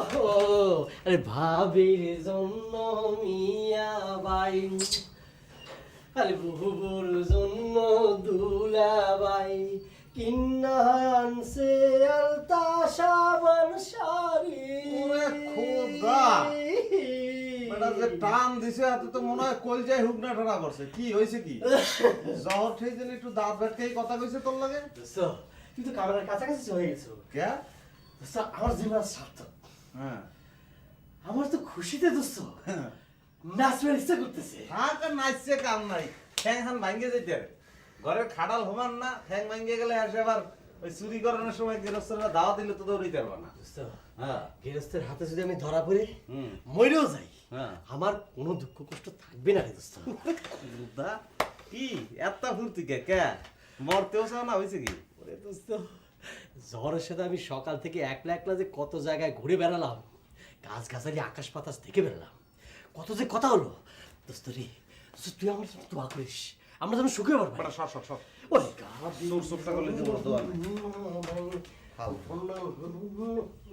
আরে ভাবির জন্য মিয়া বাই। আরে বুবুর জন্য দুলাবাই। কিন্না আনছে আলতা সাবান শাড়ি খোদা! যে টান দিছে হাতে তো মনে হয় কলজায় হুক না ঠাড়া করছে। কি হয়েছে কি? জ্বর ঠিক যেন একটু দাঁত বেটকেই কথা কইছে তোর লাগে? তুই তো কামেরার কাছাকাছি হয়ে গেছো। কে আমার জীবন সার্থক। আমার তো খুশিতে দোস্ত। নাচবার ইচ্ছা করতেছে। থাক আর নাচছে কাম নাই। ঠ্যাং হান ভাঙ্গে যেতে। ঘরের খাডাল হমান না ঠ্যাং ভাঙ্গে গেলে আসে আবার ওই চুরি করানোর সময় গৃহস্থরা দাওয়া দিলে তো দৌড়িতে পারবা না। হ্যাঁ। গৃহস্থের হাতে যদি আমি ধরা পড়ি হুম। মরেও যাই। হ্যাঁ। আমার কোনো দুঃখ কষ্ট থাকবে না রে দোস্ত। কি? এত ফুর্তি কে? কে? মরতেও চাও না হয়েছে কি? ওরে দোস্ত। জ্বরের সাথে আমি সকাল থেকে একলা একলা যে কত জায়গায় ঘুরে বেড়ালাম গাছ গাছালি আকাশ পাতাস থেকে বেড়ালাম। কত যে কথা হলো। দোস্তরি তুই আমার তো দোয়া করিস। আমরা যেন সুখে পারব সর সর সর। ওরে গাছ তোর করলে দোয়া। ফালতু